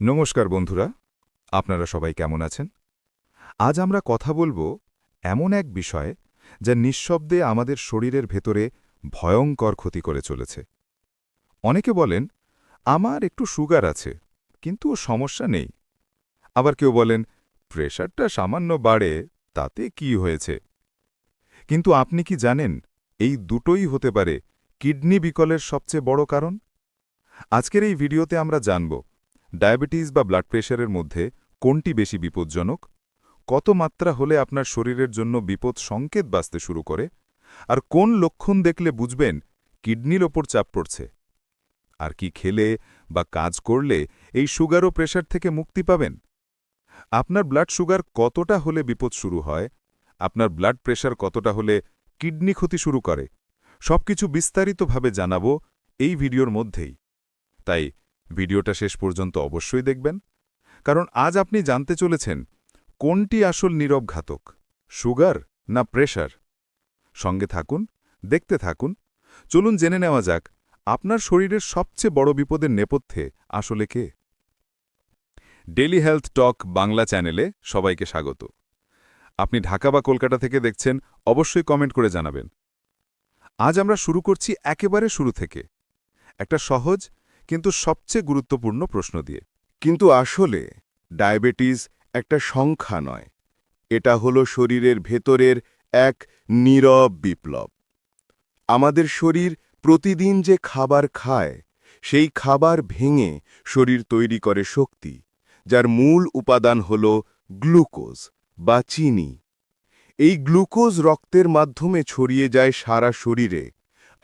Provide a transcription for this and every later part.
নমস্কার বন্ধুরা, আপনারা সবাই কেমন আছেন? আজ আমরা কথা বলব এমন এক বিষয়ে যা নিঃশব্দে আমাদের শরীরের ভেতরে ভয়ঙ্কর ক্ষতি করে চলেছে। অনেকে বলেন, আমার একটু সুগার আছে, কিন্তু সমস্যা নেই। আবার কেউ বলেন, প্রেশারটা সামান্য বাড়ে, তাতে কি হয়েছে? কিন্তু আপনি কি জানেন, এই দুটোই হতে পারে কিডনি বিকলের সবচেয়ে বড় কারণ? আজকের এই ভিডিওতে আমরা জানব ডায়াবেটিস বা ব্লাড প্রেশারের মধ্যে কোনটি বেশি বিপজ্জনক? কত মাত্রা হলে আপনার শরীরের জন্য বিপদ সংকেত বাঁচতে শুরু করে? আর কোন লক্ষণ দেখলে বুঝবেন কিডনির ওপর চাপ পড়ছে? আর কি খেলে বা কাজ করলে এই সুগার ও প্রেশার থেকে মুক্তি পাবেন? আপনার ব্লাড সুগার কতটা হলে বিপদ শুরু হয়? আপনার ব্লাড প্রেশার কতটা হলে কিডনি ক্ষতি শুরু করে? সবকিছু বিস্তারিতভাবে জানাব এই ভিডিওর মধ্যেই। তাই ভিডিওটা শেষ পর্যন্ত অবশ্যই দেখবেন। কারণ আজ আপনি জানতে চলেছেন, কোনটি আসল নীরব ঘাতক, সুগার না প্রেশার? সঙ্গে থাকুন, দেখতে থাকুন। চলুন জেনে নেওয়া যাক, আপনার শরীরের সবচেয়ে বড় বিপদের নেপথ্যে আসলে কে? ডেলি হেলথ টক বাংলা চ্যানেলে সবাইকে স্বাগত। আপনি ঢাকা বা কলকাতা থেকে দেখছেন, অবশ্যই কমেন্ট করে জানাবেন। আজ আমরা শুরু করছি একেবারে শুরু থেকে। একটা সহজ কিন্তু সবচেয়ে গুরুত্বপূর্ণ প্রশ্ন দিয়ে। কিন্তু আসলে, ডায়াবেটিস একটা সংখ্যা নয়। এটা হলো শরীরের ভেতরের এক নীরব বিপ্লব। আমাদের শরীর প্রতিদিন যে খাবার খায়, সেই খাবার ভেঙে শরীর তৈরি করে শক্তি, যার মূল উপাদান হল গ্লুকোজ বা চিনি। এই গ্লুকোজ রক্তের মাধ্যমে ছড়িয়ে যায় সারা শরীরে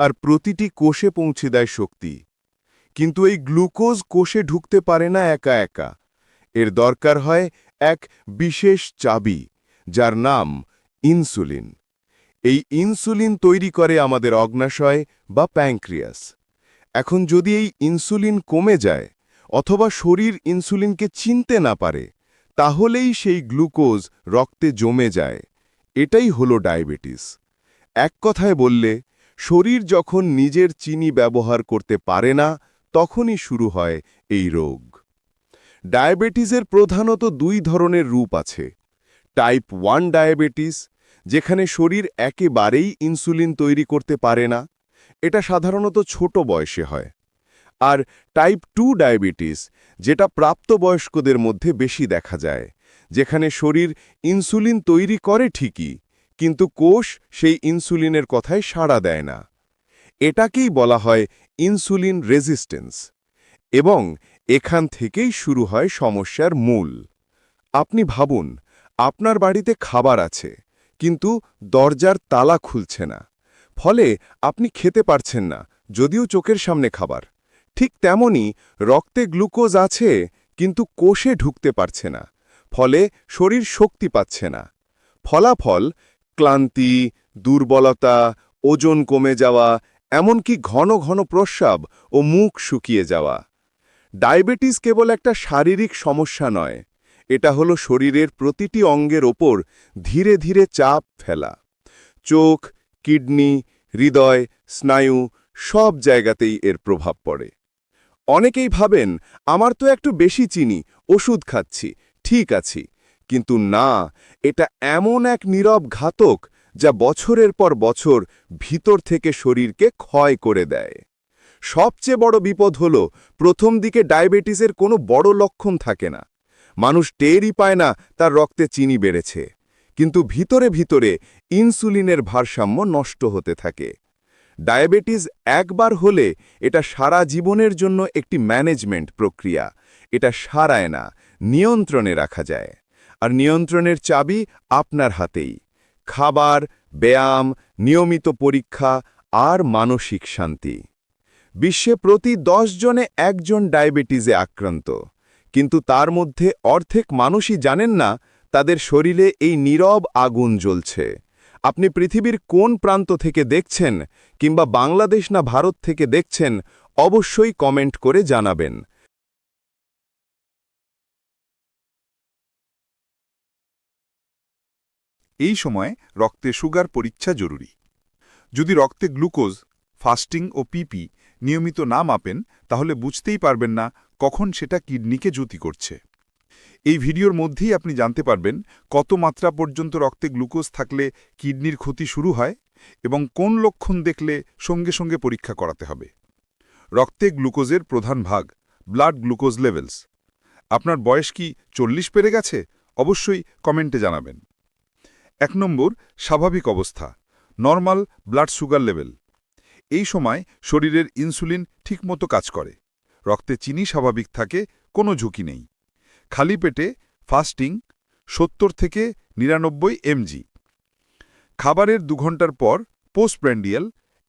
আর প্রতিটি কোষে পৌঁছে দেয় শক্তি কিন্তু এই গ্লুকোজ কোষে ঢুকতে পারে না একা একা। এর দরকার হয় এক বিশেষ চাবি, যার নাম ইনসুলিন। এই ইনসুলিন তৈরি করে আমাদের অগ্নাশয় বা প্যাঙ্ক্রিয়াস। এখন যদি এই ইনসুলিন কমে যায় অথবা শরীর ইনসুলিনকে চিনতে না পারে, তাহলেই সেই গ্লুকোজ রক্তে জমে যায়। এটাই হলো ডায়াবেটিস। এক কথায় বললে, শরীর যখন নিজের চিনি ব্যবহার করতে পারে না তখনই শুরু হয় এই রোগ। ডায়াবেটিসের প্রধানত দুই ধরনের রূপ আছে। টাইপ ওয়ান ডায়াবেটিস, যেখানে শরীর একেবারেই ইনসুলিন তৈরি করতে পারে না, এটা সাধারণত ছোট বয়সে হয়। আর টাইপ টু ডায়াবেটিস, যেটা প্রাপ্তবয়স্কদের মধ্যে বেশি দেখা যায়, যেখানে শরীর ইনসুলিন তৈরি করে ঠিকই, কিন্তু কোষ সেই ইনসুলিনের কথায় সাড়া দেয় না। এটাকেই বলা হয় ইনসুলিন রেজিস্ট্যান্স এবং এখান থেকেই শুরু হয় সমস্যার মূল। আপনি ভাবুন, আপনার বাড়িতে খাবার আছে, কিন্তু দরজার তালা খুলছে না। ফলে আপনি খেতে পারছেন না, যদিও চোখের সামনে খাবার। ঠিক তেমনি রক্তে গ্লুকোজ আছে, কিন্তু কোষে ঢুকতে পারছে না, ফলে শরীর শক্তি পাচ্ছে না। ফলাফল, ক্লান্তি, দুর্বলতা, ওজন কমে যাওয়া এমনকি ঘন ঘন প্রস্রাব ও মুখ শুকিয়ে যাওয়া। ডায়াবেটিস কেবল একটা শারীরিক সমস্যা নয়, এটা হলো শরীরের প্রতিটি অঙ্গের ওপর ধীরে ধীরে চাপ ফেলা। চোখ, কিডনি, হৃদয়, স্নায়ু সব জায়গাতেই এর প্রভাব পড়ে। অনেকেই ভাবেন, আমার তো একটু বেশি চিনি, ওষুধ খাচ্ছি, ঠিক আছি। কিন্তু না, এটা এমন এক নীরব ঘাতক যা বছরের পর বছর ভিতর থেকে শরীরকে ক্ষয় করে দেয়। সবচেয়ে বড় বিপদ হল, প্রথম দিকে ডায়াবেটিসের কোনো বড় লক্ষণ থাকে না। মানুষ টেরই পায় না তার রক্তে চিনি বেড়েছে। কিন্তু ভিতরে ভিতরে ইনসুলিনের ভারসাম্য নষ্ট হতে থাকে। ডায়াবেটিস একবার হলে এটা সারা জীবনের জন্য একটি ম্যানেজমেন্ট প্রক্রিয়া। এটা সারায় না, নিয়ন্ত্রণে রাখা যায়। আর নিয়ন্ত্রণের চাবি আপনার হাতেই। খাবার, ব্যায়াম, নিয়মিত পরীক্ষা আর মানসিক শান্তি। বিশ্বে প্রতি দশ জনে একজন ডায়াবেটিসে আক্রান্ত। কিন্তু তার মধ্যে অর্ধেক মানুষই জানেন না তাদের শরীরে এই নীরব আগুন জ্বলছে। আপনি পৃথিবীর কোন প্রান্ত থেকে দেখছেন কিংবা বাংলাদেশ না ভারত থেকে দেখছেন, অবশ্যই কমেন্ট করে জানাবেন। এই সময় রক্তে সুগার পরীক্ষা জরুরি। যদি রক্তে গ্লুকোজ, ফাস্টিং ও পিপি নিয়মিত না মাপেন, তাহলে বুঝতেই পারবেন না কখন সেটা কিডনিকে জ্যুতি করছে। এই ভিডিওর মধ্যেই আপনি জানতে পারবেন কত মাত্রা পর্যন্ত রক্তে গ্লুকোজ থাকলে কিডনির ক্ষতি শুরু হয় এবং কোন লক্ষণ দেখলে সঙ্গে সঙ্গে পরীক্ষা করাতে হবে। রক্তে গ্লুকোজের প্রধান ভাগ ব্লাড গ্লুকোজ লেভেলস। আপনার বয়স কি চল্লিশ পেরে গেছে? অবশ্যই কমেন্টে জানাবেন। এক নম্বর, স্বাভাবিক অবস্থা নর্মাল ব্লাড সুগার লেভেল এই সময় শরীরের ইনসুলিন ঠিকমতো কাজ করে। রক্তে চিনি স্বাভাবিক থাকে, কোনো ঝুঁকি নেই। খালি পেটে ফাস্টিং সত্তর থেকে নিরানব্বই এমজি খাবারের দু ঘণ্টার পর পোস্টব্র্যান্ডিয়াল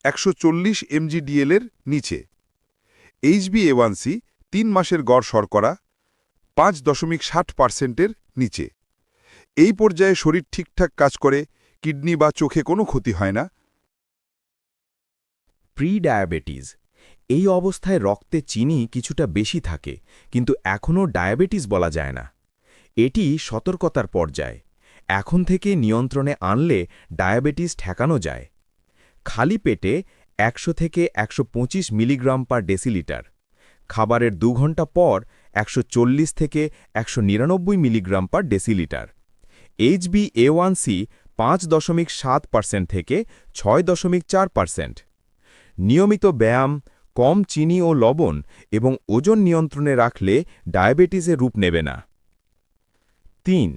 একশো চল্লিশ এমজি ডিএলের নিচে। এইচবি এওয়ানসি তিন মাসের গড় শর্করা পাঁচ দশমিক ষাট পার্সেন্টের নিচে। এই পর্যায়ে শরীর ঠিকঠাক কাজ করে, কিডনি বা চোখে কোনো ক্ষতি হয় না? প্রি ডায়াবেটিস এই অবস্থায় রক্তে চিনি কিছুটা বেশি থাকে, কিন্তু এখনও ডায়াবেটিস বলা যায় না। এটি সতর্কতার পর্যায়। এখন থেকে নিয়ন্ত্রণে আনলে ডায়াবেটিস ঠেকানো যায়। খালি পেটে একশো থেকে একশো পঁচিশ মিলিগ্রাম পার ডেসিলিটার। খাবারের দু ঘণ্টা পর একশো চল্লিশ থেকে একশো নিরানব্বই milligram per decilitre. HB A one C পাঁচ দশমিক সাত পার্সেন্ট থেকে ছয় দশমিক চার পার্সেন্ট। নিয়মিত ব্যায়াম, কম চিনি ও লবণ এবং ওজন নিয়ন্ত্রণে রাখলে ডায়াবেটিসের রূপ নেবে না। তিন,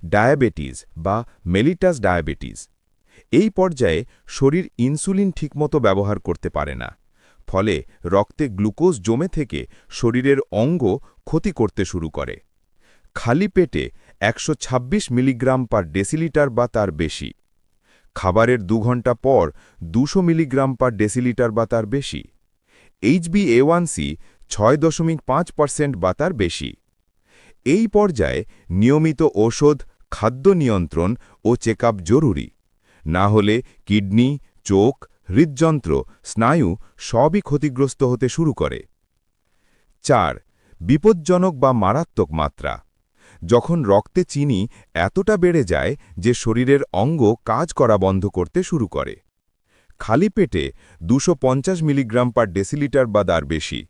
ডায়াবেটিস বা মেলিটাস ডায়াবেটিস। এই পর্যায়ে শরীর ইনসুলিন ঠিকমতো ব্যবহার করতে পারে না। ফলে রক্তে গ্লুকোজ জমে থেকে শরীরের অঙ্গ ক্ষতি করতে শুরু করে। খালি পেটে একশো ছাব্বিশ মিলিগ্রাম পার ডেসিলিটার বা তার বেশি। খাবারের দু ঘণ্টা পর দুশো মিলিগ্রাম পার ডেসিলিটার বা তার বেশি। এইচবি এ ওয়ান সি ছয় দশমিক পাঁচ পার্সেন্ট বা তার বেশি। এই পর্যায়ে নিয়মিত ওষুধ খাদ্য নিয়ন্ত্রণ ও চেক জরুরি। না হলে কিডনি, চোখ, হৃদযন্ত্র, স্নায়ু সবই ক্ষতিগ্রস্ত হতে শুরু করে। চার, বিপজ্জনক বা মারাত্মক মাত্রা। যখন রক্তে চিনি এতটা বেড়ে যায় যে শরীরের অঙ্গ কাজ করা বন্ধ করতে শুরু করে। খালি পেটে দুশো মিলিগ্রাম পার ডেসিলিটার বা তার বেশি।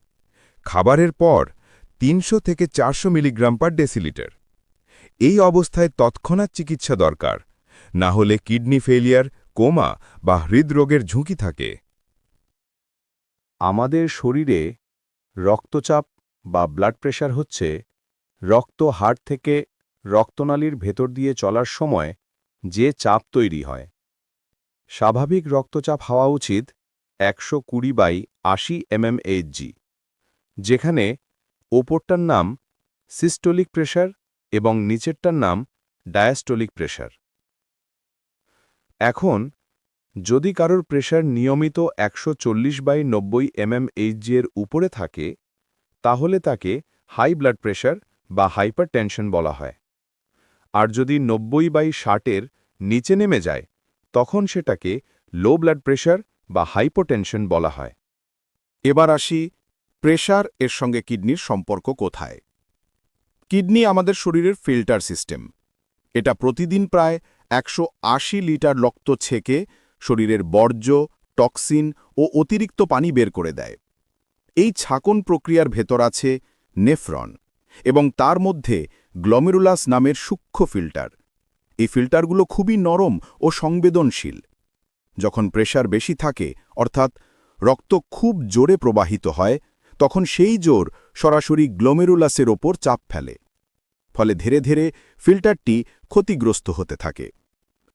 খাবারের পর তিনশো থেকে চারশো মিলিগ্রাম পার ডেসিলিটার। এই অবস্থায় তৎক্ষণাৎ চিকিৎসা দরকার, না হলে কিডনি ফেলিয়ার কোমা বা হৃদরোগের ঝুঁকি থাকে। আমাদের শরীরে রক্তচাপ বা ব্লাড প্রেশার হচ্ছে রক্ত হাড় থেকে রক্তনালীর ভেতর দিয়ে চলার সময় যে চাপ তৈরি হয়। স্বাভাবিক রক্তচাপ হওয়া উচিত একশো কুড়ি বাই আশি এমএমএইচজি যেখানে ওপরটার নাম সিস্টোলিক প্রেশার এবং নিচেরটার নাম ডায়াস্টোলিক প্রেশার এখন, যদি কারোর প্রেশার নিয়মিত একশো চল্লিশ বাই নব্বই এমএমএইচজি এর উপরে থাকে, তাহলে তাকে হাই ব্লাড প্রেশার বা হাইপার বলা হয়। আর যদি নব্বই বাই ষাটের নিচে নেমে যায়, তখন সেটাকে লো ব্লাড প্রেশার বা হাইপোটেনশন বলা হয়। এবার আসি, প্রেশার এর সঙ্গে কিডনির সম্পর্ক কোথায়? কিডনি আমাদের শরীরের ফিল্টার সিস্টেম। এটা প্রতিদিন প্রায় একশো আশি লিটার রক্ত ছেকে শরীরের বর্জ্য, টক্সিন ও অতিরিক্ত পানি বের করে দেয়। এই ছাকন প্রক্রিয়ার ভেতর আছে নেফ্রন। এবং তার মধ্যে গ্লমেরুলাস নামের সূক্ষ্ম ফিল্টার এই ফিল্টারগুলো খুবই নরম ও সংবেদনশীল। যখন প্রেশার বেশি থাকে, অর্থাৎ রক্ত খুব জোরে প্রবাহিত হয়, তখন সেই জোর সরাসরি গ্লোমেরুলাসের ওপর চাপ ফেলে। ফলে ধীরে ধীরে ফিল্টারটি ক্ষতিগ্রস্ত হতে থাকে।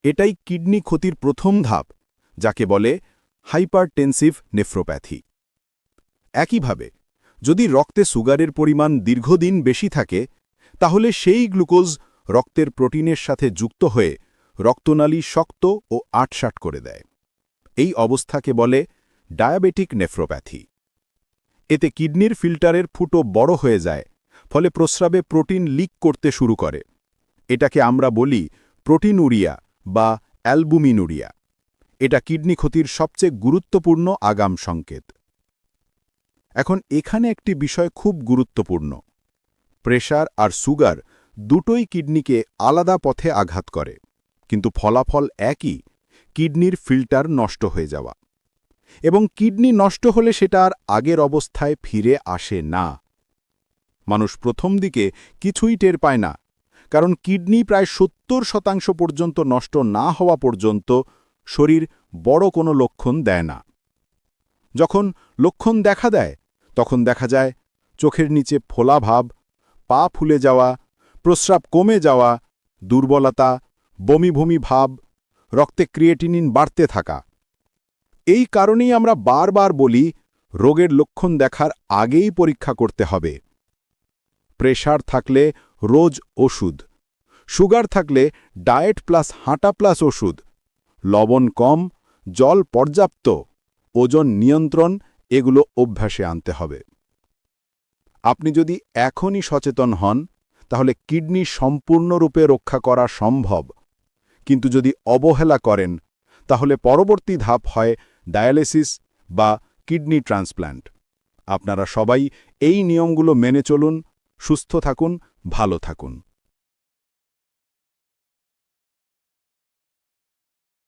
এটাই কিডনি ক্ষতির প্রথম ধাপ, যাকে বলে হাইপারটেনসিভ নেফ্রোপ্যাথি একইভাবে যদি রক্তে সুগারের পরিমাণ দীর্ঘদিন বেশি থাকে, তাহলে সেই গ্লুকোজ রক্তের প্রোটিনের সাথে যুক্ত হয়ে রক্তনালী শক্ত ও আটসাট করে দেয়। এই অবস্থাকে বলে ডায়াবেটিক নেফ্রোপ্যাথি। এতে কিডনির ফিল্টারের ফুটো বড় হয়ে যায়, ফলে প্রস্রাবে প্রোটিন লিক করতে শুরু করে। এটাকে আমরা বলি প্রোটিনুরিয়া বা অ্যালবুমিনুরিয়া। এটা কিডনি ক্ষতির সবচেয়ে গুরুত্বপূর্ণ আগাম সংকেত। এখন এখানে একটি বিষয় খুব গুরুত্বপূর্ণ। প্রেশার আর সুগার দুটোই কিডনিকে আলাদা পথে আঘাত করে, কিন্তু ফলাফল একই, কিডনির ফিল্টার নষ্ট হয়ে যাওয়া। এবং কিডনি নষ্ট হলে সেটা আর আগের অবস্থায় ফিরে আসে না। মানুষ প্রথম দিকে কিছুই টের পায় না, কারণ কিডনি প্রায় সত্তর শতাংশ পর্যন্ত নষ্ট না হওয়া পর্যন্ত শরীর বড় কোনো লক্ষণ দেয় না। যখন লক্ষণ দেখা দেয়, তখন দেখা যায় চোখের নিচে ফোলা ভাব, পা ফুলে যাওয়া, প্রস্রাব কমে যাওয়া, দুর্বলতা, বমি বমি ভাব, রক্তে ক্রিয়েটিনিন বাড়তে থাকা। এই কারণেই আমরা বারবার বলি, রোগের লক্ষণ দেখার আগেই পরীক্ষা করতে হবে। প্রেশার থাকলে রোজ ওষুধ, সুগার থাকলে ডায়েট প্লাস হাঁটা প্লাস ওষুধ, লবণ কম, জল পর্যাপ্ত। ওজন নিয়ন্ত্রণ, এগুলো অভ্যাসে আনতে হবে। আপনি যদি এখনই সচেতন হন, তাহলে কিডনি সম্পূর্ণরূপে রক্ষা করা সম্ভব। কিন্তু যদি অবহেলা করেন, তাহলে পরবর্তী ধাপ হয় ডায়ালিসিস বা কিডনি ট্রান্সপ্ল্যান্ট আপনারা সবাই এই নিয়মগুলো মেনে চলুন, সুস্থ থাকুন, ভালো থাকুন।